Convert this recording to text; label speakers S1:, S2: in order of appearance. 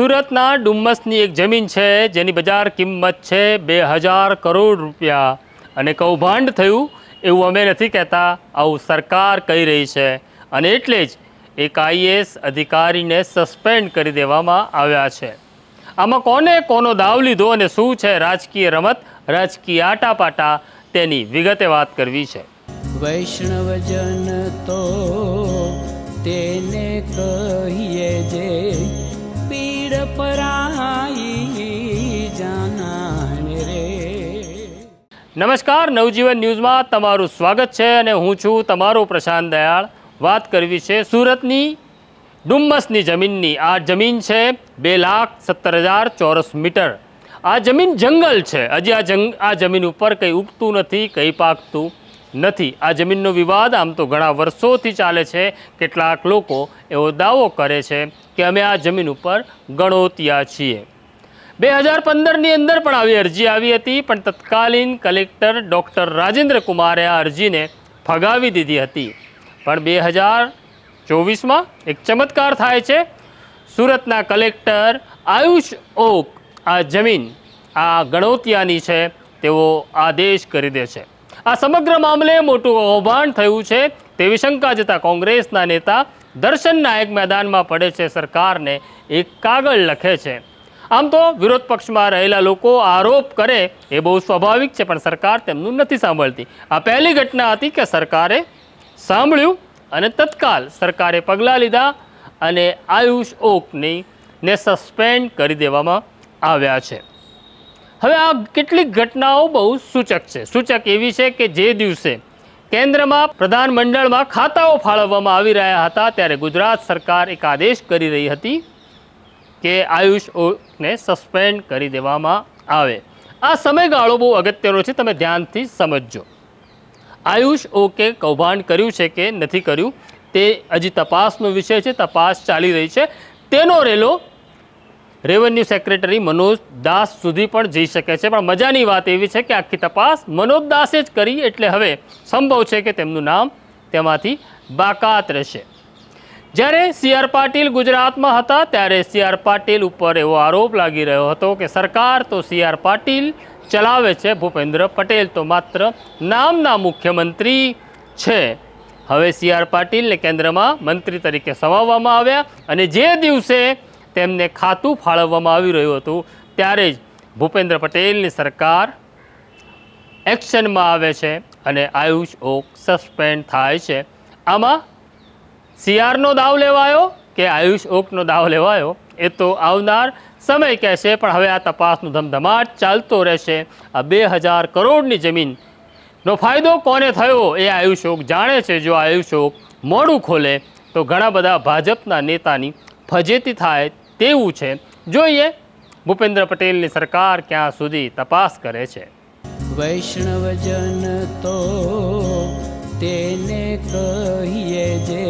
S1: સુરતના ડુમ્મસની એક જમીન છે, જેની બજાર કિંમત છે બે હજાર કરોડ રૂપિયા. અને કૌભાંડ થયું એવું અમે નથી કહેતા, આવું સરકાર કહી રહી છે. અને એટલે જ એક આઈએએસ અધિકારીને સસ્પેન્ડ કરી દેવામાં આવ્યા છે. આમાં કોને કોનો દાવ લીધો અને શું છે રાજકીય રમત, રાજકીય આટાપાટા, તેની વિગતે વાત કરવી છે.
S2: વૈષ્ણવજન તો તેને કહીએ જે પીડ
S1: નમસ્કાર, નવજીવન ન્યૂઝમાં તમારું સ્વાગત છે અને હું છું તમારો પ્રશાંત દયાળ. વાત કરવી છે સુરતની, ડુમ્મસની જમીનની. આ જમીન છે બે લાખ સત્તર હજાર ચોરસ મીટર. આ જમીન જંગલ છે. હજી આ જંગ, આ જમીન ઉપર કંઈ ઉગતું નથી, કંઈ પાકતું. નથી. આ જમીનનો વિવાદ આમ તો ઘણા વર્ષોથી ચાલે છે. કેટલાક લોકો એવો દાવો કરે છે કે અમે આ જમીન ઉપર ગણોતિયા છીએ. બે હજાર પંદરની અંદર પણ આવી અરજી આવી હતી, પણ તત્કાલીન કલેક્ટર ડૉક્ટર રાજેન્દ્ર કુમારે આ અરજીને ફગાવી દીધી હતી. પણ બે હજાર ચોવીસમાં એક ચમત્કાર થાય છે. સુરતના કલેક્ટર આયુષ ઓક આ જમીન આ ગણોતિયાની છે તેવો આદેશ કરી દે છે. આ સમગ્ર મામલે મોટું કૌભાંડ થયું છે. તેવી શંકા જતા કોંગ્રેસના નેતા દર્શન નાયક મેદાનમાં પડે છે સરકારને એક કાગળ લખે છે. આમ તો વિરોધ પક્ષમાં રહેલા લોકો આરોપ કરે એ બહુ સ્વાભાવિક છે, પણ સરકાર તેમનું નથી સાંભળતી. આ પહેલી ઘટના હતી કે સરકારે સાંભળ્યું અને તત્કાલ સરકારે પગલાં લીધા અને આયુષ ઓકની ને સસ્પેન્ડ કરી દેવામાં આવ્યા છે. હવે આ કેટલીક ઘટનાઓ બહુ સૂચક છે. સૂચક એવી છે કે જે દિવસે કેન્દ્રમાં પ્રધાનમંડળમાં ખાતાઓ ફાળવવામાં આવી રહ્યા હતા, ત્યારે ગુજરાત સરકાર એક આદેશ કરી રહી હતી કે આયુષ ઓને સસ્પેન્ડ કરી દેવામાં આવે. આ સમયગાળો બહુ અગત્યનો છે, તમે ધ્યાનથી સમજજો. આયુષ ઓકે કૌભાંડ કર્યું છે કે નથી કર્યું, તે હજી તપાસનો વિષય છે, તપાસ ચાલી રહી છે. તેનો રેલો રેવન્યુ સેક્રેટરી મનોજ દાસ સુધી પણ જઈ શકે છે. પણ મજાની વાત એવી છે કે આખી તપાસ મનોજ દાસે જ કરી, એટલે હવે સંભવ છે કે તેમનું નામ તેમાંથી બાકાત રહેશે. જ્યારે સી આર પાટીલ ગુજરાતમાં હતા, ત્યારે સી આર પાટીલ ઉપર એવો આરોપ લાગી રહ્યો હતો કે સરકાર તો સી આર પાટીલ ચલાવે છે, ભૂપેન્દ્ર પટેલ તો માત્ર નામના મુખ્યમંત્રી છે. હવે સી આર પાટીલને કેન્દ્રમાં મંત્રી તરીકે સમાવવામાં આવ્યા અને જે દિવસે તેમને ખાતું ફાળવવામાં આવી રહ્યું હતું. ત્યારે જ ભૂપેન્દ્ર પટેલની સરકાર એક્શનમાં આવે છે અને આયુષ ઓક સસ્પેન્ડ થાય છે. આમાં સીઆરનો દાવ લેવાયો કે આયુષ ઓકનો દાવ લેવાયો? એ તો આવનાર સમય કહેશે, પણ હવે આ તપાસનો ધમધમાટ ચાલતો રહેશે. આ બે હજાર કરોડની જમીનનો ફાયદો કોને થયો એ આયુષ ઓક જાણે છે. જો આયુષ ઓક મોડું ખોલે, તો ઘણા બધા ભાજપના નેતાની ફજેતી થાય તેવું છે. જોઈએ, ભૂપેન્દ્ર પટેલની સરકાર ક્યાં સુધી તપાસ કરે છે.
S2: વૈષ્ણવજન તો તેને કહીએ જે